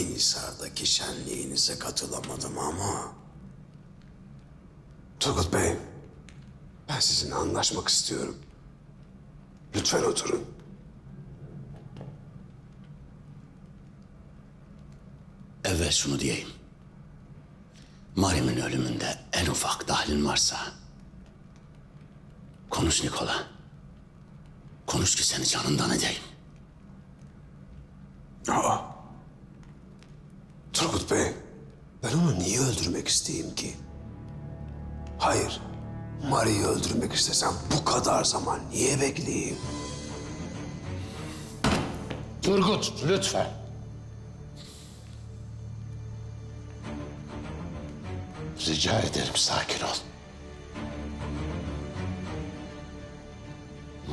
Yenisar'daki şenliğinize katılamadım ama... Turgut Bey, ben sizinle anlaşmak istiyorum. Lütfen oturun. Evvel şunu diyeyim. Marim'in ölümünde en ufak dahlin varsa... Konuş Nikola. Konuş ki seni canından edeyim. Aa. Turgut Bey, ben onu niye öldürmek isteyeyim ki? Hayır, Mari'yi öldürmek istesem bu kadar zaman niye bekleyeyim? Turgut lütfen. Rica ederim sakin ol.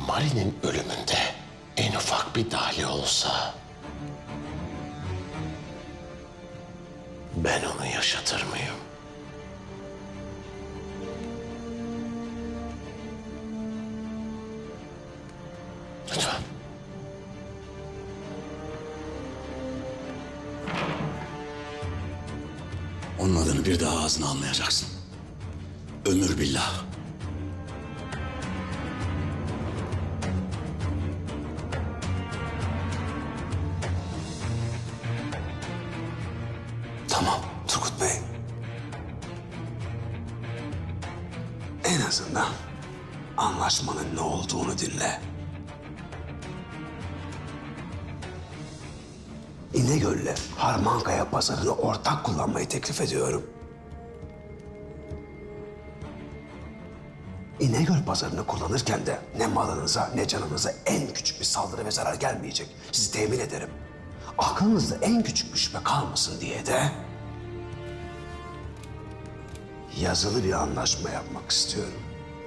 Mari'nin ölümünde en ufak bir dahli olsa... Ben onu yaşatır mıyım? Onun adını bir daha ağzına almayacaksın. Ömür billah. Tamam Turgut Bey. En azından anlaşmanın ne olduğunu dinle. İnegöl'le Harmankaya pazarını ortak kullanmayı teklif ediyorum. İnegöl pazarını kullanırken de ne malınıza ne canınıza en küçük bir saldırı ve zarar gelmeyecek. Sizi temin ederim. Aklınızda en küçük bir şüphe kalmasın diye de yazılı bir anlaşma yapmak istiyorum.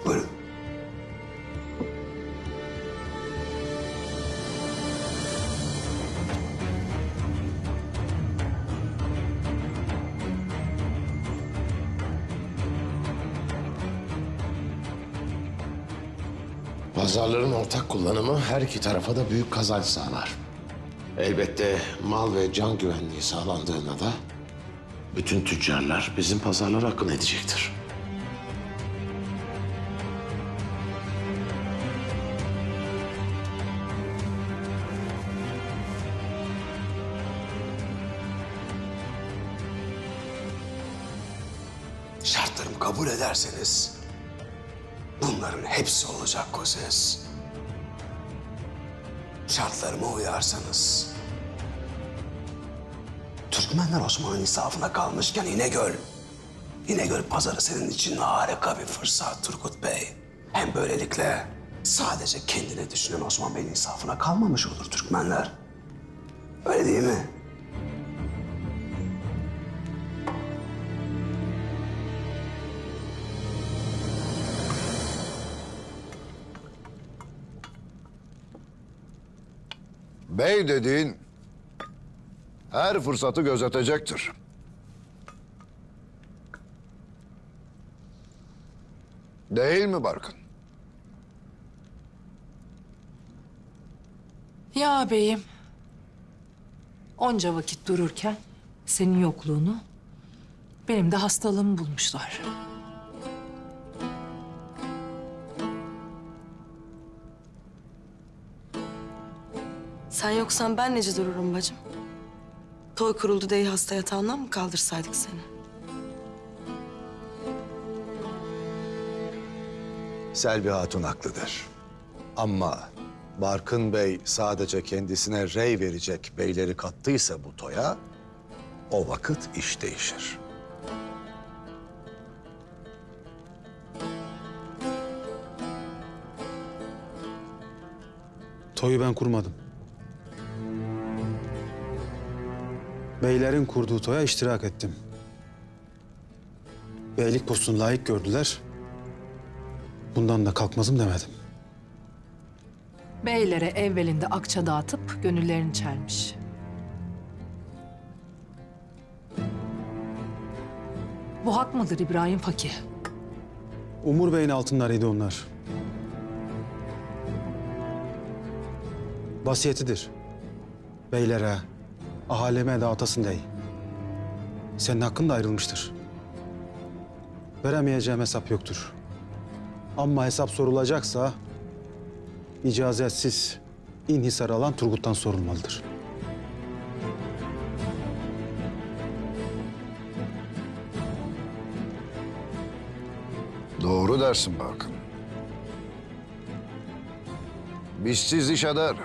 Buyurun. Pazarların ortak kullanımı her iki tarafa da büyük kazanç sağlar. Elbette mal ve can güvenliği sağlandığında da bütün tüccarlar bizim pazarlara akın edecektir. Şartlarımı kabul ederseniz bunların hepsi olacak Koses. Şartlarıma uyarsanız Türkmenler Osman'ın insafına kalmışken İnegöl. İnegöl pazarı senin için harika bir fırsat Turgut Bey. Hem böylelikle sadece kendine düşünen Osman Bey'in insafına kalmamış olur Türkmenler. Öyle değil mi? Bey dediğin her fırsatı gözetecektir. Değil mi Barkın? Ya beyim. Onca vakit dururken senin yokluğunu benim de hastalığımı bulmuşlar. Sen yoksan ben nece dururum bacım? Toy kuruldu diye hasta yatağından mı kaldırsaydık seni? Selvi Hatun haklıdır. Ama Barkın Bey sadece kendisine rey verecek beyleri kattıysa bu toya, o vakit iş değişir. Toyu ben kurmadım. Beylerin kurduğu toya iştirak ettim. Beylik postunu layık gördüler. Bundan da kalkmazım demedim. Beylere evvelinde akça dağıtıp gönüllerini çelmiş. Bu hak mıdır İbrahim Fakih? Umur Bey'in altınlarıydı onlar. Vasiyetidir. Beylere, ahaleme dağıtasın dey. Senin hakkın da ayrılmıştır. Veremeyeceğim hesap yoktur. Ama hesap sorulacaksa icazetsiz inhisar alan Turgut'tan sorulmalıdır. Doğru dersin Barkın. Bizsiz iş eder.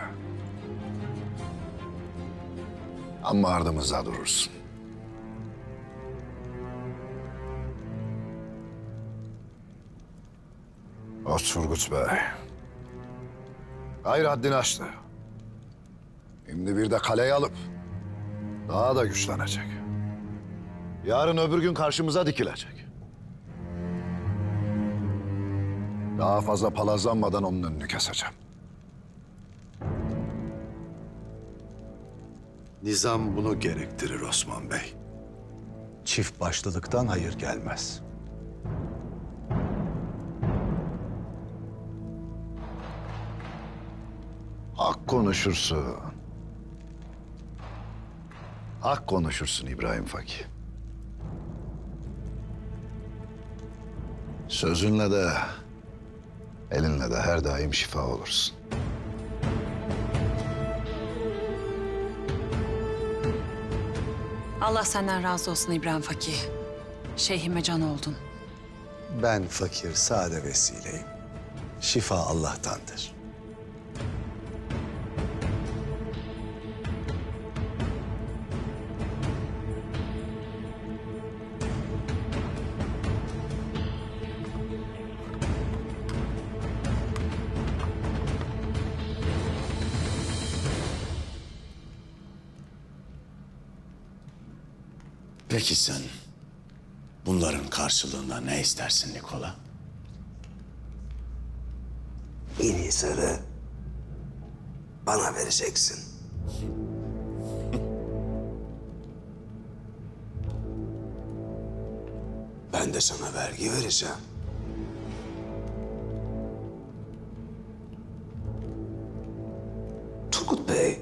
Ama ardımızda durursun. O Turgut Bey. Gayrı haddini aştı. Şimdi bir de kaleyi alıp daha da güçlenecek. Yarın öbür gün karşımıza dikilecek. Daha fazla palazlanmadan onun önünü keseceğim. Nizam bunu gerektirir Osman Bey. Çift başlılıktan hayır gelmez. Hak konuşursun. Hak konuşursun İbrahim Fakir. Sözünle de, elinle de her daim şifa olursun. Allah senden razı olsun İbrahim Fakih. Şeyhime can oldun. Ben fakir, sade vesileyim. Şifa Allah'tandır. Peki sen bunların karşılığında ne istersin Nikola? İnhisarı bana vereceksin. Ben de sana vergi vereceğim. Turgut Bey,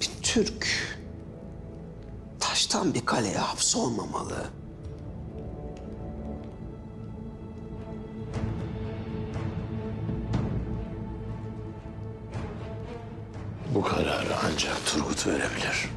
bir Türk taştan bir kaleye hapsolmamalı. Bu kararı ancak Turgut verebilir.